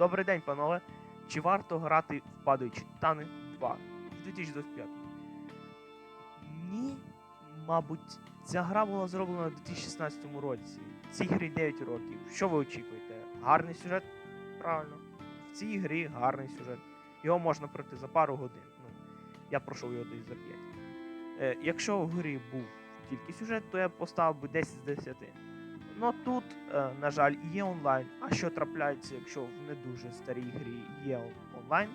Добрий день, панове. Чи варто грати в падаючі титани 2 в 2025? Ні, мабуть, ця гра була зроблена у 2016 році. Цій грі 9 років. Що ви очікуєте? Гарний сюжет? Правильно. В цій грі гарний сюжет. Його можна пройти за пару годин. Ну, я пройшов його десь за 5. Е, якщо в грі був тільки сюжет, то я поставив би 10 з 10. Ну тут, е, на жаль, є онлайн. А що трапляється, якщо в не дуже старій грі є онлайн?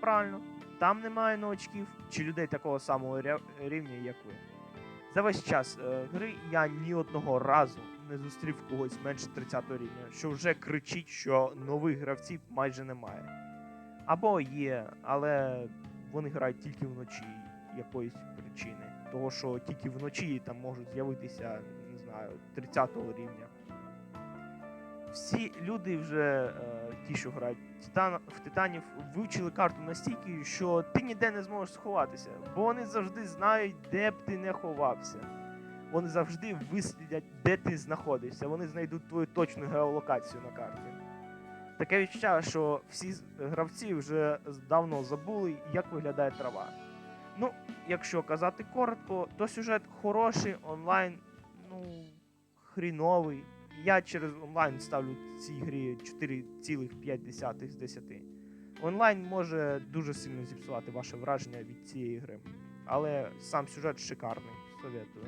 Правильно, там немає новачків чи людей такого самого рівня, як ви. За весь час е, гри я ні одного разу не зустрів когось менше 30 рівня, що вже кричить, що нових гравців майже немає. Або є, але вони грають тільки вночі якоїсь причини. Того, що тільки вночі там можуть з'явитися, знаю, 30 рівня. Всі люди вже, е, ті, що грають Титан, в Титанів, вивчили карту настільки, що ти ніде не зможеш сховатися, бо вони завжди знають, де б ти не ховався. Вони завжди вислідять, де ти знаходишся. Вони знайдуть твою точну геолокацію на карті. Таке відчуття, що всі гравці вже давно забули, як виглядає трава. Ну, якщо казати коротко, то сюжет хороший, онлайн, хріновий. Я через онлайн ставлю цій грі 4,5 з 10. Онлайн може дуже сильно зіпсувати ваше враження від цієї гри. Але сам сюжет шикарний, советую.